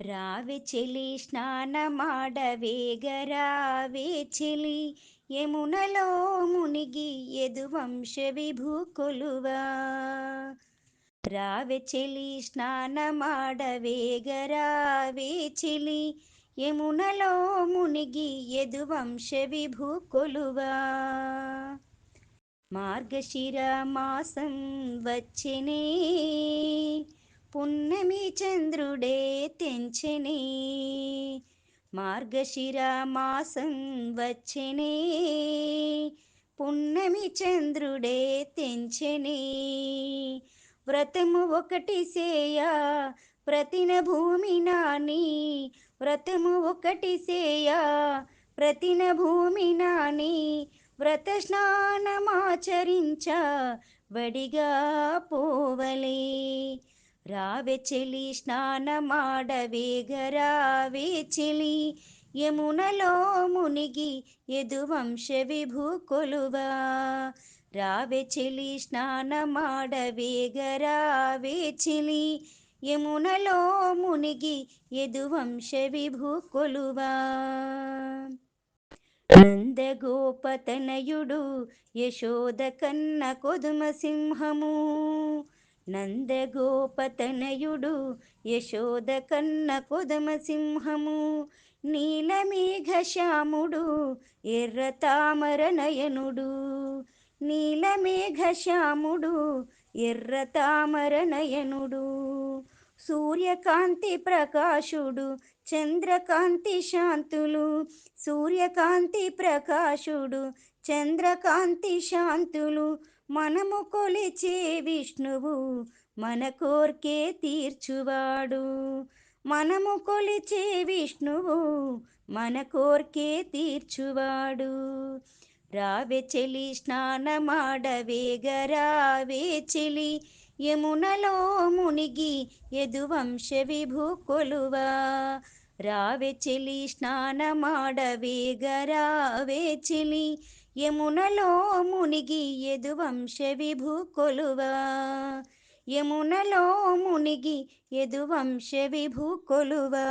రావే చెలి స్నానమాడవేగరావే చెలి. యమునలో మునిగి యదువంశ విభూ కొలువా. రావే చెలి స్నానమాడవేగరావే చెలి. యమునలో మునిగి యదువంశ విభూ కొలువా. మార్గశిర మాసం వచ్చినే పున్నమి చంద్రుడే తెంచెనే మార్గశిర మాసం వచ్చెనే. పున్నమి చంద్రుడే తెంచెనే వ్రతము ఒకటి సేయ ప్రతిన భూమి నాని. వ్రతము ఒకటి సేయ ప్రతిన భూమి నాని. వ్రత స్నానమాచరించ వడిగా పోవలే. రావే చెలి స్నానమాడవేగరావే చెలి. యమునలో మునిగి యదువంశ విభూ కొలువా. రావే చెలి స్నానమాడవేగరావే చెలి. యమునలో మునిగి యదువంశ విభూ కొలువా. నందగోపతనయుడు యశోద కన్న కొదుమ సింహము. నందగోపతనయుడు యశోద కన్న కొదమ సింహము నీలమేఘ శ్యాముడు ఎర్ర తామర నయనుడు నీలమేఘ శ్యాముడు ఎర్ర తామర నయనుడు సూర్యకాంతి ప్రకాశుడు చంద్రకాంతి శాంతులు సూర్యకాంతి ప్రకాశుడు చంద్రకాంతి శాంతులు మనము కొలిచే విష్ణువు మన కోర్కే తీర్చువాడు. మనము కొలిచే విష్ణువు మన కోర్కే తీర్చువాడు. రావే చెలి స్నానమాడవేగరావే చెలి యమునలో మునిగి యదువంశ విభూ కొలువా. రావే చెలి స్నానమాడవేగరావే చెలి యమునలో మునిగి యదువంశ విభు కొలువా. యమునలో మునిగి యదువంశ విభు కొలువా.